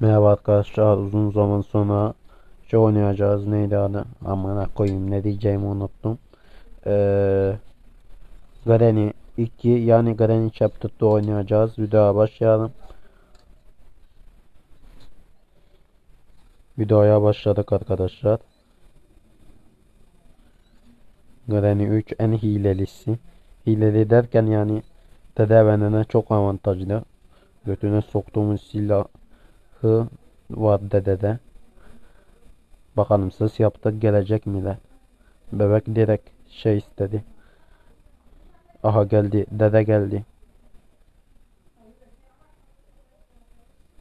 Merhaba arkadaşlar uzun zaman sonra şey oynayacağız. Neydi adı? Amına koyayım ne diyeceğimi unuttum. Ee, Granny 2 yani Granny Chapter 2 oynayacağız videoya başlayalım. Videoya başladık arkadaşlar. Granny 3 en hilelisi. Hileli derken yani Dede ve nene çok avantajlı. Götüne soktuğumuz silah Hı var dedede. Bakalım ses yaptık gelecek miler? Bebek direkt şey istedi. Aha geldi. Dede geldi.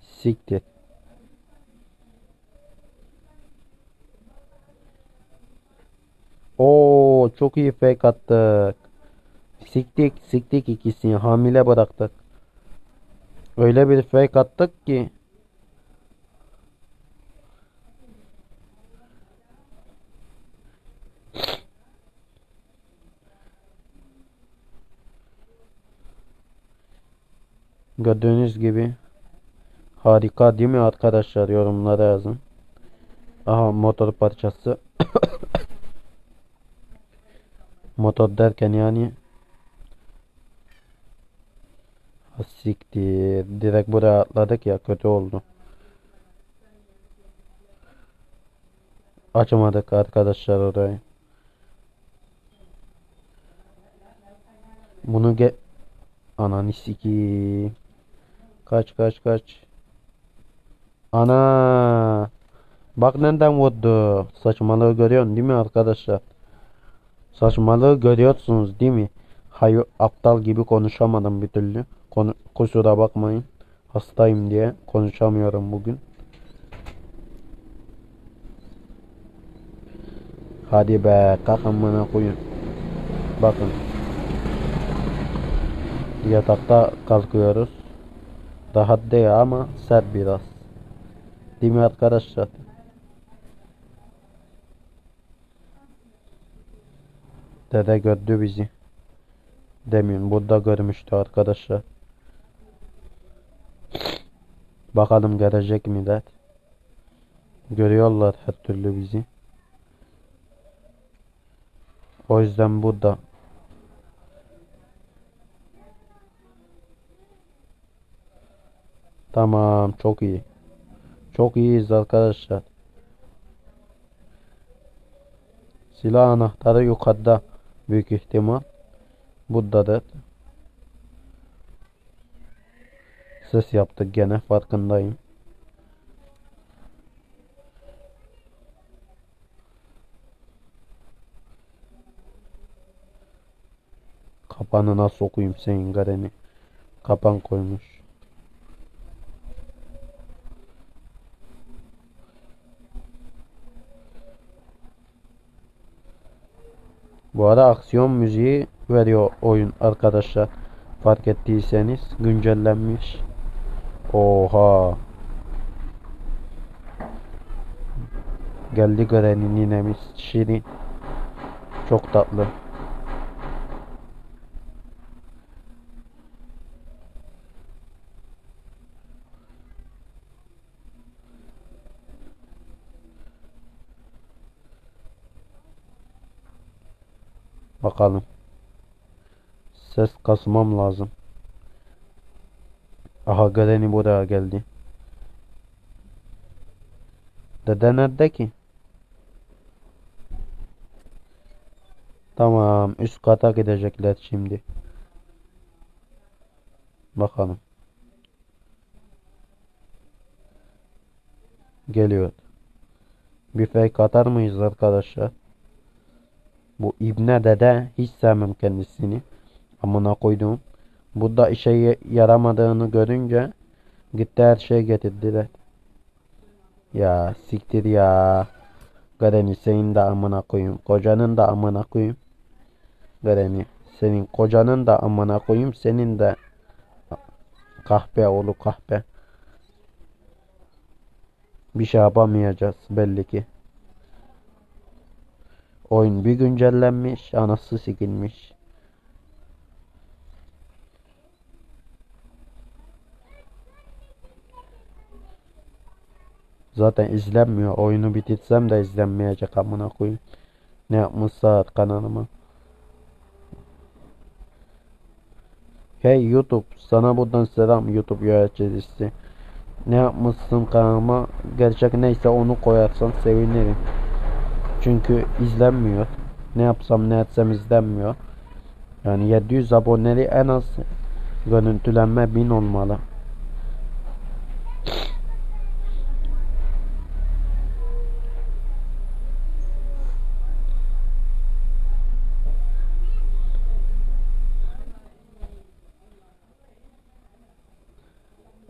Siktir. Oo çok iyi fake attık. Siktik siktik ikisini hamile bıraktık. Öyle bir fake attık ki Gördüğünüz gibi harika değil mi arkadaşlar yorumlara yazın. Aha motor parçası. Motor derken yani Siktir. Direkt buraya atladık ya kötü oldu. Açamadık arkadaşlar orayı. Bunu ge Ananı sikeyim. Kaç kaç kaç. Ana. Bak nereden vurdu. Saçmalığı görüyorsun değil mi arkadaşlar? Saçmalığı görüyorsunuz değil mi? Hayır aptal gibi konuşamadım bir türlü. Konu kusura bakmayın. Hastayım diye konuşamıyorum bugün. Hadi be kalk amına koyun. Bakın. Yatakta kalkıyoruz. Rahat değil ama sert biraz. Değil mi arkadaşlar? Dede gördü bizi. Demin burada görmüştü arkadaşlar. Bakalım gelecek millet. Görüyorlar her türlü bizi. O yüzden burada. Tamam çok iyi. Çok iyiyiz arkadaşlar. Silah anahtarı yukarıda büyük ihtimal. Buradadır. Ses yaptık gene farkındayım. Kapanına sokuyum senin gareni. Kapan koymuş. Bu arada aksiyon müziği veriyor oyun arkadaşlar. Fark ettiyseniz güncellenmiş. Oha. Geldi Granny ninemiz Şirin. Çok tatlı. Bakalım. Ses kasmam lazım. Aha Granny buraya geldi. Dede nerede ki? Tamam üst kata gidecekler şimdi. Bakalım. Geliyor. Bir fake atar mıyız arkadaşlar? Bu İbne dede hiç sevmem kendisini. Amına koydum. Bu da işe yaramadığını görünce gitti her şey getirdiler. Ya siktir ya. Granny senin de amına koyayım. Kocanın da amına koyayım. Granny senin kocanın da amına koyayım. Senin de kahpe oğlu kahpe. Bir şey yapamayacağız belli ki. Oyun bir güncellenmiş, anası sikilmiş. Zaten izlenmiyor. Oyunu bitirsem de izlenmeyecek amına koyayım. Ne yapmış saat kanalıma. Hey YouTube sana buradan selam YouTube yöneticisi. Ne yapmışsın kanalıma gerçek neyse onu koyarsan sevinirim. Çünkü izlenmiyor. Ne yapsam ne etsem izlenmiyor. Yani 700 aboneli en az görüntülenme 1000 olmalı.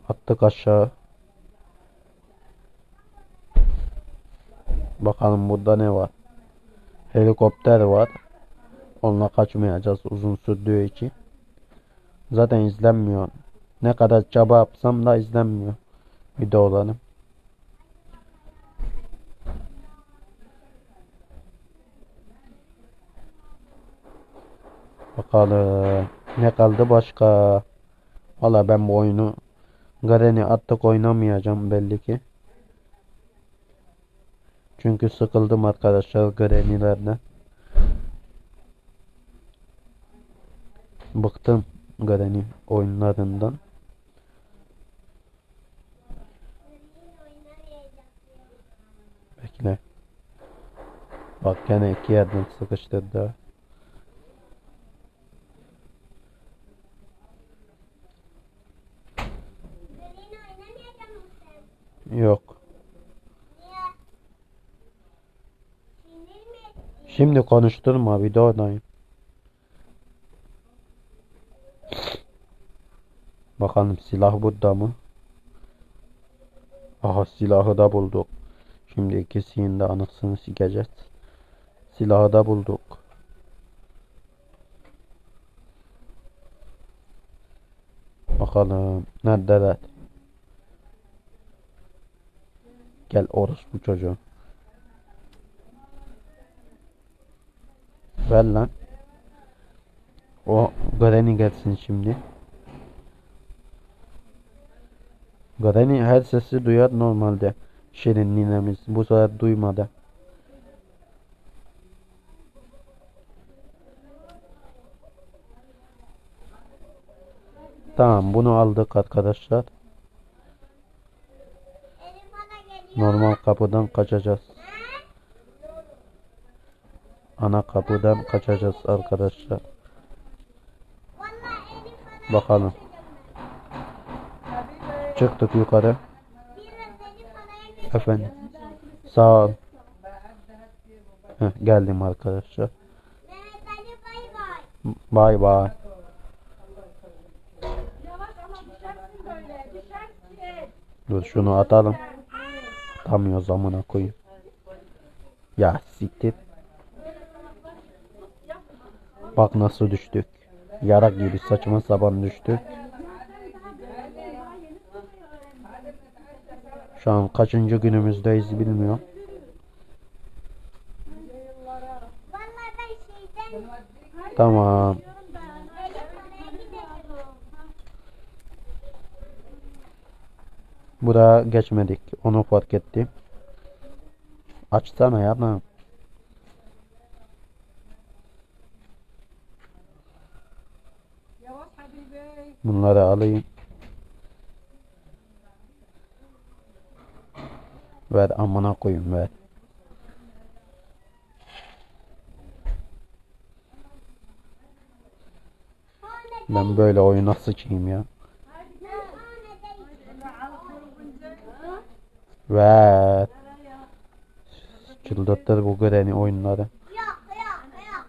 Attık aşağı. Bakalım burada ne var. Helikopter var. Onunla kaçmayacağız uzun sürdüğü için. Zaten izlenmiyor. Ne kadar çaba yapsam da izlenmiyor videolarım. Bakalım ne kaldı başka. Valla ben bu oyunu Garen'i attık oynamayacağım belli ki. Çünkü sıkıldım arkadaşlar Garen'ilerden. Bıktım Gareni oyunlarından. Bekle. Bak gene iki yerden sıkıştırdı. Green oynamayacak mısın? Yok. Niye? Sinir mi ettin? Şimdi konuşturma videodayım. Bakalım silah burada mı? Aha silahı da bulduk. Şimdi ikisinin de anasını sikeceğiz. Silahı da bulduk. Bakalım neredeler? Gel orospu çocuğu. Ver lan. O Granny gelsin şimdi. Granny her sesi duyar normalde. Şirin ninemiz bu sefer duymadı. Tamam bunu aldık arkadaşlar. Normal kapıdan kaçacağız. Ana kapıdan kaçacağız arkadaşlar. Bakalım. Çıktık yukarı. Efendim. Sağ ol. Heh, geldim arkadaşlar. Bay bay. Dur şunu atalım. Atamıyoruz amına koyayım. Ya siktir. Bak nasıl düştük. Yarak gibi saçma sapan düştük. Şu an kaçıncı günümüzdeyiz bilmiyorum. Tamam. Gidelim. Buraya geçmedik. Onu fark ettim. Açsana ya lan. Bunları alayım. Ver amına koyayım ver. Ben böyle oyuna sıçayım ya. Ver. Çıldırttır bu Granny oyunları. Yok yok yok.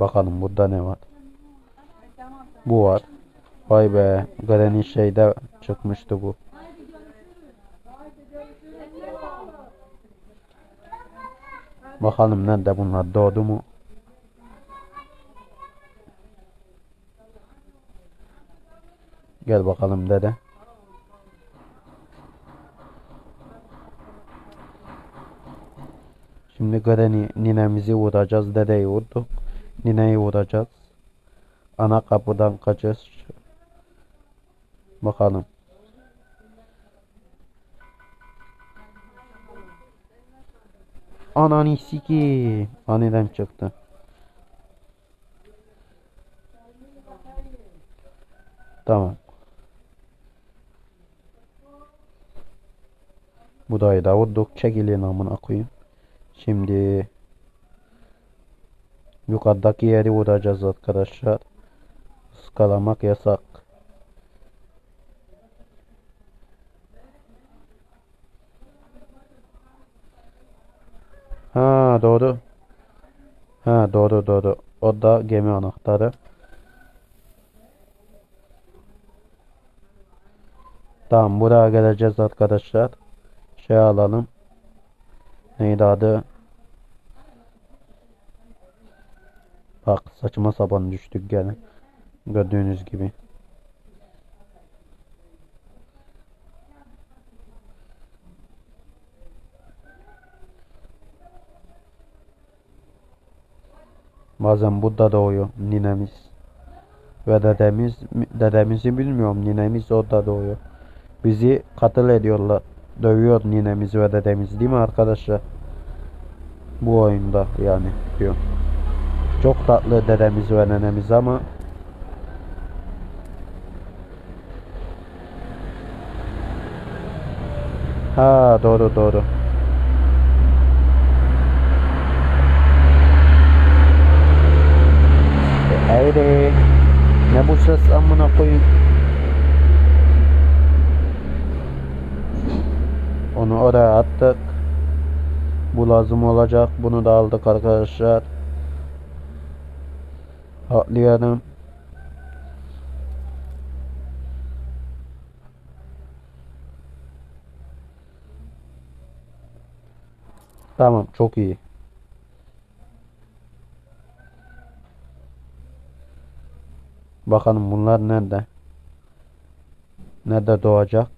Bakalım burada ne var. Bu var. Vay be. Granny şeyde çıkmıştı bu. Bakalım nerede bunlar doğdu mu? Gel bakalım dede. Şimdi Granny ninemizi vuracağız. Dedeyi vurduk nineye vuracağız. Ana kapıdan kaçış. Bakalım. Ananı ki Aniden çıktı. Tamam. Budayı da vurduk. Çekilin amına koyayım. Şimdi yukarıdaki yeri vuracağız arkadaşlar. Iskalamak yasak. Ha doğru. Ha doğru doğru. O da gemi anahtarı. Tamam buraya geleceğiz arkadaşlar. Şey alalım. Neydi adı? Bak saçma sapan düştük gene. Gördüğünüz gibi. Bazen burada doğuyor ninemiz. Ve dedemiz, dedemizi bilmiyorum ninemiz orada doğuyor. Bizi katıl ediyorlar. Dövüyor ninemiz ve dedemiz değil mi arkadaşlar? Bu oyunda yani diyor. Çok tatlı dedemiz ve nenemiz ama Ha doğru doğru. E, Haydi. Ne bu ses amına koyayım. Onu oraya attık. Bu lazım olacak. Bunu da aldık arkadaşlar. Atlayalım. Tamam çok iyi. Bakalım bunlar nerede? Nerede doğacak?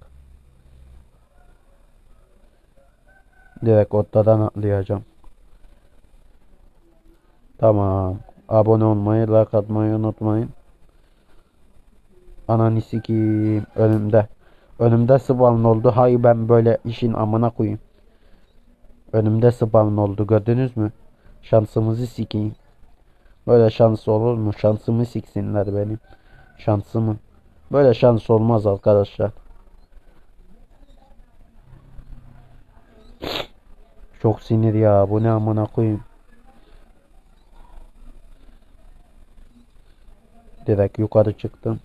Direkt ortadan atlayacağım. Tamam. Abone olmayı, like atmayı unutmayın. Ananı sikeyim önümde. Önümde spawn oldu. Hay ben böyle işin amına koyayım. Önümde spawn oldu gördünüz mü? Şansımızı sikeyim. Böyle şans olur mu? Şansımı siksinler benim. Şansımı. Böyle şans olmaz arkadaşlar. Çok sinir ya. Bu ne amına koyayım. Direkt yukarı çıktım.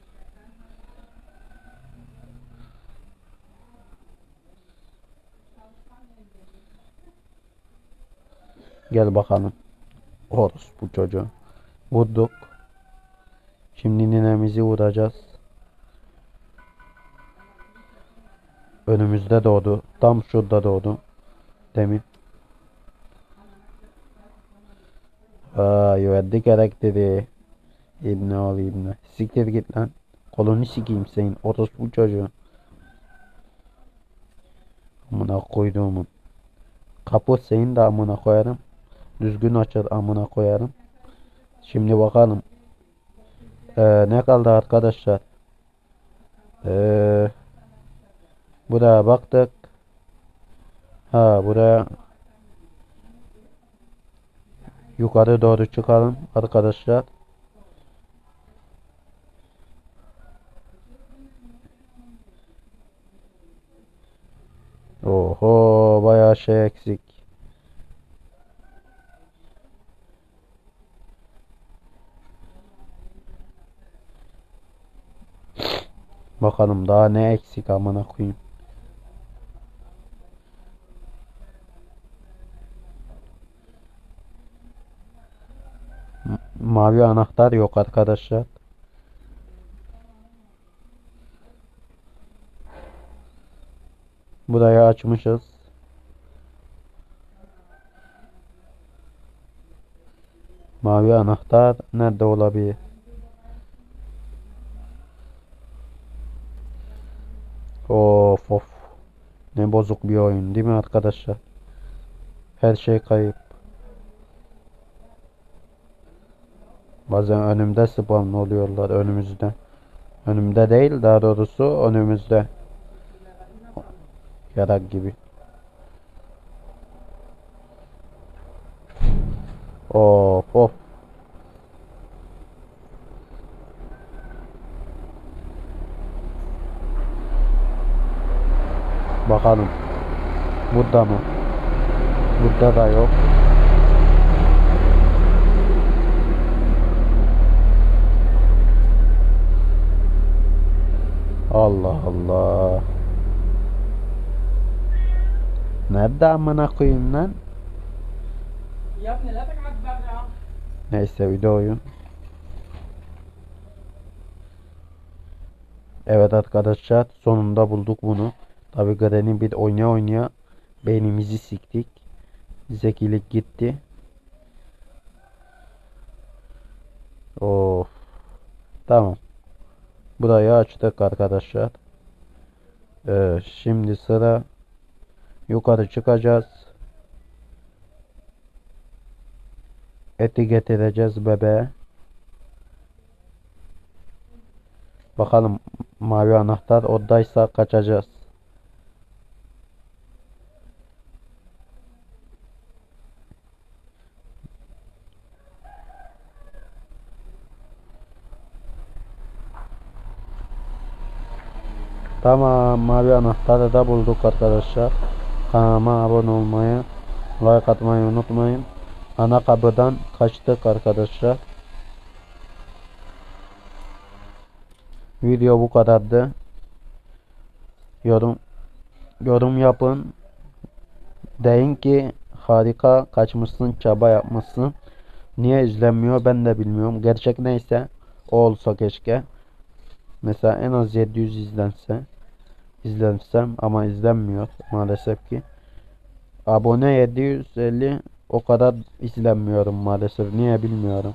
Gel bakalım. Horus bu çocuğu. Vurduk. Şimdi ninemizi vuracağız. Önümüzde doğdu. Tam şurada doğdu. Demin. Vay verdik karakteri. İbne ol ibne. Siktir git lan. Kolunu sikeyim senin. Orospu çocuğu. Amına koyduğumun. Kapı senin de amına koyarım. Düzgün açar amına koyarım. Şimdi bakalım. Ee, ne kaldı arkadaşlar? Ee, buraya baktık. Ha buraya yukarı doğru çıkalım arkadaşlar. Oho bayağı şey eksik. Bakalım daha ne eksik amına koyayım. Mavi anahtar yok arkadaşlar. Burayı açmışız. Mavi anahtar nerede olabilir? Of of. Ne bozuk bir oyun değil mi arkadaşlar? Her şey kayıp. Bazen önümde spawn oluyorlar önümüzde. Önümde değil daha doğrusu önümüzde. Yarak gibi. Of of. Bakalım. Burada mı? Burada da yok. Allah Allah. Nerede amına koyayım lan? Neyse videoyu. Evet arkadaşlar sonunda bulduk bunu. Tabi Granny bir oynaya oynaya beynimizi siktik. Zekilik gitti. Of. Tamam. Burayı açtık arkadaşlar. Ee, şimdi sıra yukarı çıkacağız. Eti getireceğiz bebeğe. Bakalım mavi anahtar oradaysa kaçacağız. Tamam mavi anahtarı da bulduk arkadaşlar. Kanalıma abone olmayı, like atmayı unutmayın. Ana kapıdan kaçtık arkadaşlar. Video bu kadardı. Yorum yorum yapın. Deyin ki harika kaçmışsın, çaba yapmışsın. Niye izlenmiyor ben de bilmiyorum. Gerçek neyse o olsa keşke. Mesela en az 700 izlense izlensem ama izlenmiyor maalesef ki. Abone 750 o kadar izlenmiyorum maalesef. Niye bilmiyorum.